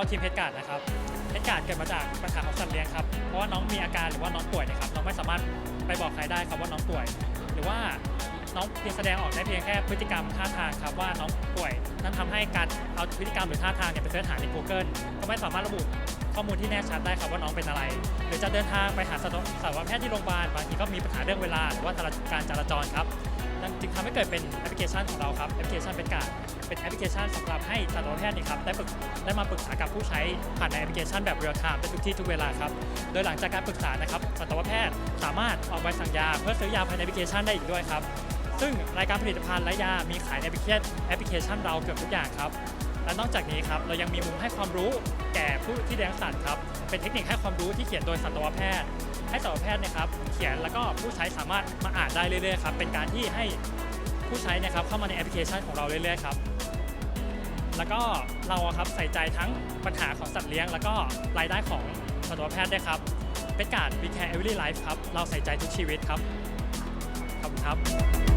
เราทีมเพชรการ์ดนะครับเพชรการ์ดเกิดมาจากปัญหาของสัตว์เลี้ยงครับ เพราะว่าน้องมีอาการหรือว่าน้องป่วยนะครับเราไม่สามารถไปบอกใครได้ครับว่าน้องป่วย หรือว่าน้องเพียงแสดงออกได้เพียงแค่พฤติกรรมท่าทางครับว่าน้องป่วย นั่นทำให้การเอาพฤติกรรมหรือท่าทางเนี่ยไปเสิร์ชหาใน Google ก็ไม่สามารถระบุข้อมูลที่แน่ชัดได้ครับว่าน้องเป็นอะไร หรือจะเดินทางไปหาสัตวสัตวแพทย์ที่โรงพยาบาลบางทีก็มีปัญหาเรื่องเวลาหรือว่าการจราจรครับ นั่นจึงทำให้เกิดเป็นแอปพลิเคชันของเราครับแอปพลิเคชันเป็นการเป็นแอปพลิเคชันสำหรับให้สัตวแพทย์นี่ครับได้ปรึกได้มาปรึกษากับผู้ใช้ผ่านในแอปพลิเคชันแบบเรียลไทม์ได้ทุกที่ทุกเวลาครับโดยหลังจากการปรึกษานะครับสัตวแพทย์สามารถออกใบสั่งยา เพื่อซื้อยาภายในแอปพลิเคชันได้อีกด้วยครับซึ่งรายการผลิตภัณฑ์และยามีขายในแอพลิเคชันแอปพลิเคชันเราเกือบทุกอย่างครับ และนอกจากนี้ครับเรายังมีมุมให้ความรู้แก่ผู้ที่เลี้ยงสัตว์ครับเป็นเทคนิคให้ความรู้ที่เขียนโดยสัตวแพทย์ ให้สัตวแพทย์เนะครับเขียนแล้วก็ผู้ใช้สามารถมาอ่านได้เรื่อยๆครับเป็นการที่ให้ผู้ใช้นะครับเข้ามาในแอปพลิเคชันของเราเรื่อยๆครับแล้วก็เราครับใส่ใจทั้งปัญหาของสัตว์เลี้ยง แล้วก็รายได้ของสัตวแพทย์ด้วยครับเป็นการ We Care Every Life ครับเราใส่ใจทุกชีวิตครับขอบคุณครับ